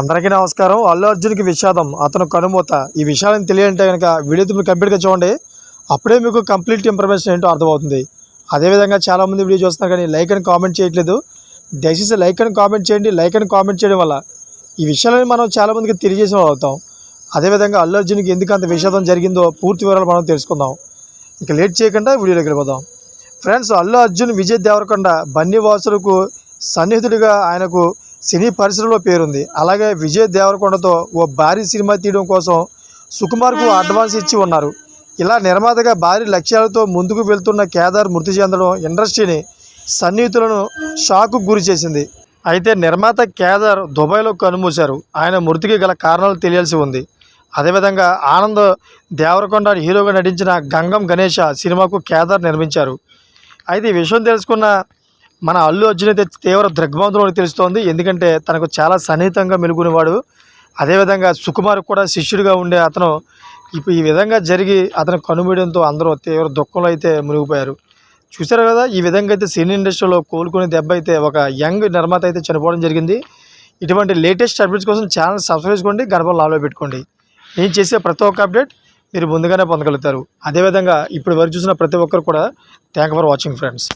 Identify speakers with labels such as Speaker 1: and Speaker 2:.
Speaker 1: అందరికీ నమస్కారం. అల్లు అర్జున్కి విషాదం అతను కనుమూత. ఈ విషయాలను తెలియంటే కనుక వీడియో మీరు కంప్లీట్గా చూడండి. అప్పుడే మీకు కంప్లీట్ ఇన్ఫర్మేషన్ ఏంటో అర్థమవుతుంది. అదేవిధంగా చాలామంది వీడియో చూస్తున్నారు కానీ లైక్ అని కామెంట్ చేయట్లేదు. దయచేసి లైక్ అని కామెంట్ చేయండి. లైక్ అని కామెంట్ చేయడం వల్ల ఈ విషయాలను మనం చాలామందికి తెలియజేసిన అవుతాం. అదేవిధంగా అల్లు అర్జున్కి ఎందుకు అంత విషాదం జరిగిందో పూర్తి వివరాలు మనం తెలుసుకుందాం. ఇక లేట్ చేయకుండా వీడియోలోకి వెళ్ళిపోదాం. ఫ్రెండ్స్ అల్లు అర్జున్ విజయ్ దేవరకొండ బన్నీ వాసులకు సన్నిహితుడిగా ఆయనకు సినీ పరిశ్రమలో పేరుంది. అలాగే విజయ్ దేవరకొండతో ఓ భారీ సినిమా తీయడం కోసం సుకుమార్కు అడ్వాన్స్ ఇచ్చి ఉన్నారు. ఇలా నిర్మాతగా భారీ లక్ష్యాలతో ముందుకు వెళ్తున్న కేదార్ మృతి చెందడం ఇండస్ట్రీని సన్నిహితులను షాకు గురి చేసింది. అయితే నిర్మాత కేదార్ దుబాయ్లో కనుమూశారు. ఆయన మృతికి గల కారణాలు తెలియాల్సి ఉంది. అదేవిధంగా ఆనంద్ దేవరకొండ హీరోగా నటించిన గంగం గణేష సినిమాకు కేదార్ నిర్మించారు. అయితే ఈ విషయం తెలుసుకున్న మన అల్లు అర్జున్ అయితే తీవ్ర దృగ్భాంతులో తెలుస్తోంది. ఎందుకంటే తనకు చాలా సన్నిహితంగా మెలుగునేవాడు. అదేవిధంగా సుకుమార్ కూడా శిష్యుడిగా ఉండే అతను ఇప్పుడు ఈ విధంగా జరిగి అతను కనుమీయడంతో అందరూ తీవ్ర దుఃఖంలో అయితే మునిగిపోయారు. చూశారు కదా ఈ విధంగా అయితే సినీ ఇండస్ట్రీలో కోలుకునే దెబ్బ అయితే ఒక యంగ్ నిర్మాత అయితే చనిపోవడం జరిగింది. ఇటువంటి లేటెస్ట్ అప్డేట్స్ కోసం ఛానల్ సబ్స్క్రైబ్ చేసుకోండి గర్భం లాలో పెట్టుకోండి. నేను చేసే ప్రతి ఒక్క అప్డేట్ మీరు ముందుగానే పొందగలుగుతారు. అదేవిధంగా ఇప్పుడు వరకు చూసిన ప్రతి ఒక్కరు కూడా థ్యాంక్ ఫర్ వాచింగ్ ఫ్రెండ్స్.